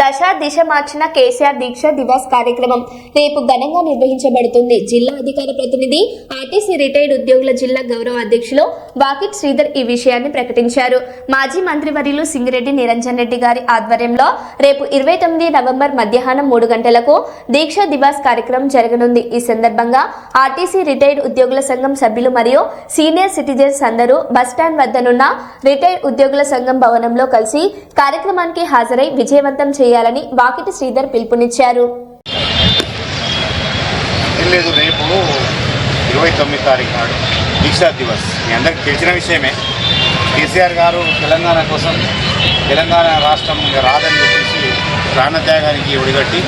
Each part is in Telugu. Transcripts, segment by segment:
దశ దిశ మార్చిన కేసీఆర్ దీక్ష దివాస్ కార్యక్రమం రేపు ఘనంగా నిర్వహించబడుతుంది. జిల్లా అధికార ప్రతినిధి ఆర్టీసీ రిటైర్డ్ ఉద్యోగుల జిల్లా గౌరవ అధ్యక్షులు వాకిట్ శ్రీధర్ ఈ విషయాన్ని ప్రకటించారు. మాజీ మంత్రివర్యులు సింగిరెడ్డి నిరంజన్ రెడ్డి గారి ఆధ్వర్యంలో రేపు ఇరవై తొమ్మిది నవంబర్ మధ్యాహ్నం మూడు గంటలకు దీక్ష దివాస్ కార్యక్రమం జరగనుంది. ఈ సందర్భంగా ఆర్టీసీ రిటైర్డ్ ఉద్యోగుల సంఘం సభ్యులు మరియు సీనియర్ సిటిజన్స్ అందరూ బస్టాండ్ వద్దనున్న రిటైర్డ్ ఉద్యోగుల సంఘం భవనంలో కలిసి కార్యక్రమానికి హాజరై విజయవంతం చేయాలని వాకిటి శ్రీధర్ పిలుపునిచ్చారు. లేదు రేపు ఇరవై తొమ్మిది తారీఖు నాడు దీక్షా దివస్. మీ అందరికి తెలిసిన విషయమే. కేసీఆర్ గారు తెలంగాణ కోసం తెలంగాణ రాష్ట్రం రాదని చెప్పేసి ప్రాణత్యాగానికి ఒడిగట్టి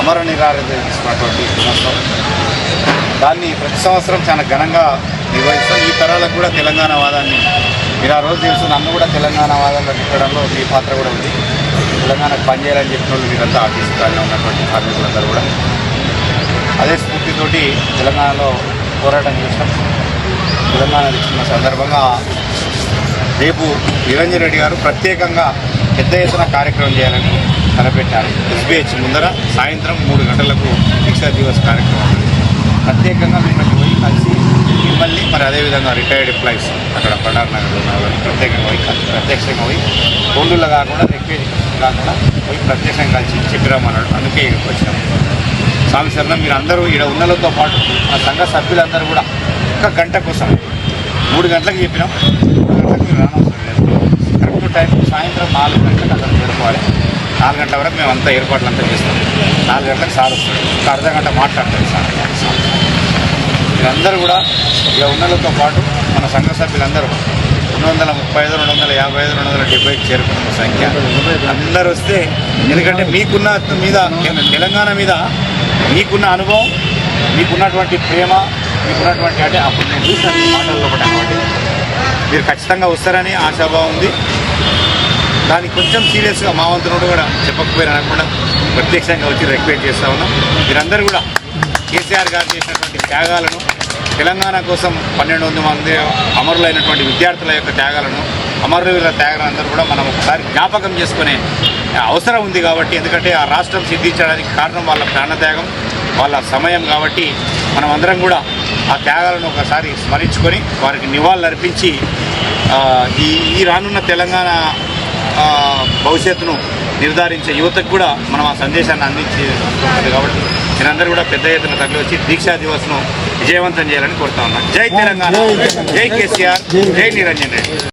అమర నిరారణ తీసుకున్నటువంటి దినోత్సవం. దాన్ని ప్రతి సంవత్సరం చాలా ఘనంగా నిర్వహిస్తాం. ఈ తరాలకు కూడా తెలంగాణ వాదాన్ని మీరు ఆ రోజు తెలుసు నన్ను కూడా తెలంగాణ వాదాన్ని పెట్టడంలో మీ పాత్ర కూడా ఉంది. తెలంగాణకు పనిచేయాలని చెప్పిన వాళ్ళు మీరంతా ఆర్టీసీ కాలంలో ఉన్నటువంటి కార్మికులందరూ కూడా అదే స్ఫూర్తితోటి తెలంగాణలో పోరాటం చేసినాం తెలంగాణ తెచ్చిన సందర్భంగా రేపు నిరంజన్ రెడ్డి గారు ప్రత్యేకంగా పెద్ద ఎత్తున కార్యక్రమం చేయాలని తలపెట్టారు ఎస్బీహెచ్ ముందర సాయంత్రం మూడు గంటలకు శిక్షా దివస్ కార్యక్రమం. ప్రత్యేకంగా మిమ్మల్ని పోయి కలిసి మిమ్మల్ని మరి అదేవిధంగా రిటైర్డ్ ఎంప్లాయీస్ అక్కడ పడార్ నగర్లో ఉన్న వాళ్ళని ప్రత్యేకంగా పోయి కలిసి ప్రత్యక్షంగా పోయి ఫోన్లలో కాకుండా రిక్వెస్ట్ కాకుండా పోయి ప్రత్యక్షంగా కలిసి చెప్పిరామన్నాడు. అందుకే ఇక్కడికి వచ్చినాం. స్వామి శరణం మీరు అందరూ ఇక్కడ ఉన్నలతో పాటు మా సంఘ సభ్యులందరూ కూడా ఒక గంట కోసం మూడు గంటలకు చెప్పినాం. మూడు గంటలకు మీరు రానవసరం లేదు. కరెక్ట్ టైం సాయంత్రం నాలుగు గంటలకు అక్కడ చేరుకోవాలి. నాలుగు గంటల వరకు మేము అంతా ఏర్పాట్లు అంతా చేస్తాం. నాలుగు గంటలకు సార్ వస్తాడు. ఒక అర్ధ గంట మాట్లాడతాడు సార్. మీరందరూ కూడా ఇక ఉన్నలతో పాటు మన సంఘ సభ్యులందరూ రెండు వందల ముప్పై ఐదు రెండు వందల యాభై ఐదు రెండు వందల డెబ్బై చేరుకున్న సంఖ్య. అందరు వస్తే ఎందుకంటే మీకున్న మీద తెలంగాణ మీద మీకున్న అనుభవం మీకున్నటువంటి ప్రేమ మీకున్నటువంటి అంటే అప్పుడు నేను చూసాను మాటల్లో మీరు ఖచ్చితంగా వస్తారని ఆశాభావం ఉంది. దానికి కొంచెం సీరియస్గా మా వంతునోడు కూడా చెప్పకపోయారు అనకుండా ప్రత్యక్షంగా వచ్చి రిక్వెస్ట్ చేస్తా ఉన్నాం. మీరందరూ కూడా కేసీఆర్ గారు చేసినటువంటి త్యాగాలను తెలంగాణ కోసం పన్నెండు వందల మంది అమరులైనటువంటి విద్యార్థుల యొక్క త్యాగాలను అమరుల త్యాగాలందరూ కూడా మనం ఒకసారి జ్ఞాపకం చేసుకునే అవసరం ఉంది కాబట్టి ఎందుకంటే ఆ రాష్ట్రం సిద్ధించడానికి కారణం వాళ్ళ ప్రాణత్యాగం వాళ్ళ సమయం కాబట్టి మనం అందరం కూడా ఆ త్యాగాలను ఒకసారి స్మరించుకొని వారికి నివాళులర్పించి ఈ ఈ రానున్న తెలంగాణ భవిష్యత్తును నిర్ధారించే యువతకు కూడా మనం ఆ సందేశాన్ని అందించి కాబట్టి మీరందరూ కూడా పెద్ద ఎత్తున తరలి వచ్చి దీక్షా దివస్ను విజయవంతం చేయాలని కోరుతా ఉన్నాను జై తెలంగాణ. జై కేసీఆర్. జై నిరంజన్ రెడ్డి.